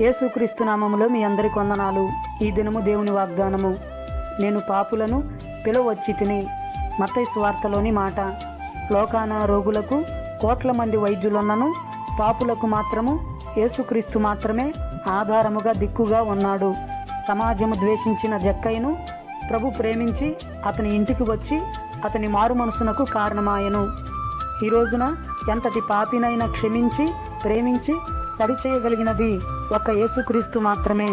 యేసుక్రీస్తు నామములో మీ అందరికి వందనాలు. ఈ దినము దేవుని వాగ్దానము. నేను పాపులను పిలవచ్చి తిని వార్తలోని మాట. లోకాన రోగులకు కోట్ల మంది వైద్యులున్నను పాపులకు మాత్రము యేసుక్రీస్తు మాత్రమే ఆధారముగా దిక్కుగా ఉన్నాడు. సమాజము ద్వేషించిన జక్కయ్యను ప్రభు ప్రేమించి అతని ఇంటికి వచ్చి అతని మారు మనసునకు కారణమాయను. ఈ రోజున ఎంతటి పాపినైనా క్షమించి ప్రేమించి సరిచేయగలిగినది ఒక్క యేసుక్రీస్తు మాత్రమే.